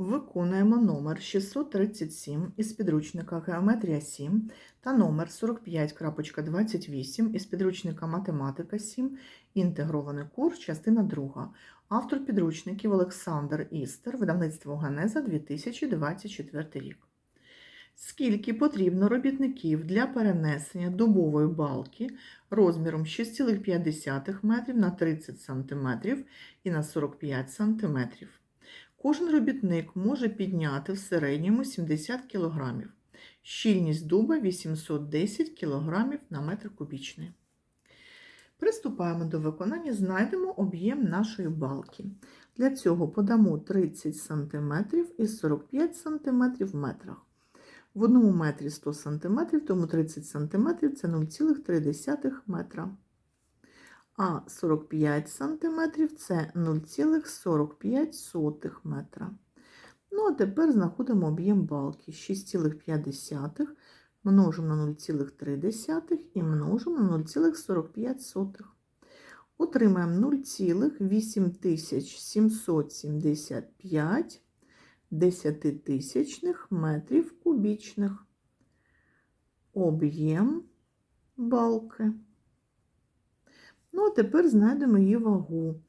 Виконуємо номер 637 із підручника Геометрія 7 та номер 45.28 із підручника Математика 7, інтегрований курс, частина 2. Автор підручників Олександр Істер, видавництво Генеза 2024 рік. Скільки потрібно робітників для перенесення дубової балки розміром 6,5 метрів на 30 см і на 45 см? Кожен робітник може підняти в середньому 70 кг. Щільність дуба 810 кг на метр кубічний. Приступаємо до виконання, знайдемо об'єм нашої балки. Для цього подамо 30 см і 45 см в метрах. В одному метрі 100 см, тому 30 см це 0,3 метра. А 45 см це 0,45 метра. Ну, а тепер знаходимо об'єм балки 6,5 множимо на 0,3 і множимо на 0,45. Отримаємо 0,8775 десятитисячних метрів кубічних. Об'єм балки. Ну, а тепер знайдемо її вагу.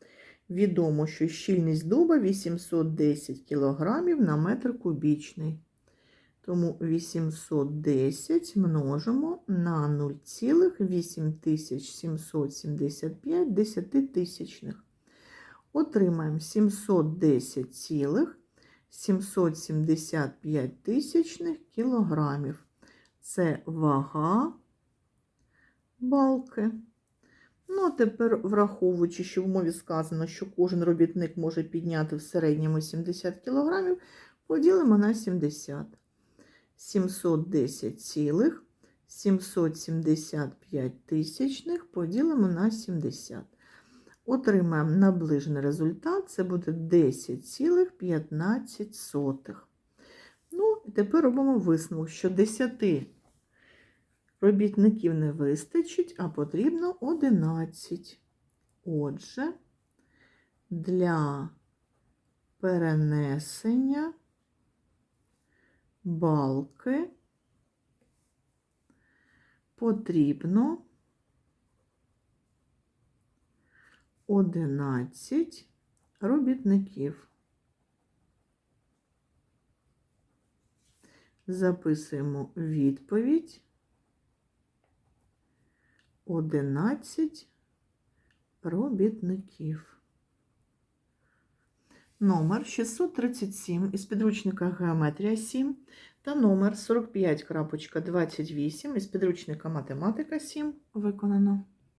Відомо, що щільність дуба 810 кг на метр кубічний. Тому 810 множимо на 0,8775 десятитисячних. Отримаємо 710,775 тисячних кілограмів. Це вага балки. Ну, а тепер, враховуючи, що в мові сказано, що кожен робітник може підняти в середньому 70 кг, поділимо на 70. 710,775 тисячних поділимо на 70. Отримаємо наближений результат, це буде 10,15. Ну, і тепер робимо висновок, що 10 робітників не вистачить, а потрібно 11. Отже, для перенесення балки потрібно 11 робітників. Записуємо відповідь 11 робітників. Номер 637 із підручника Геометрія 7 та номер 45.28 із підручника Математика 7 виконано.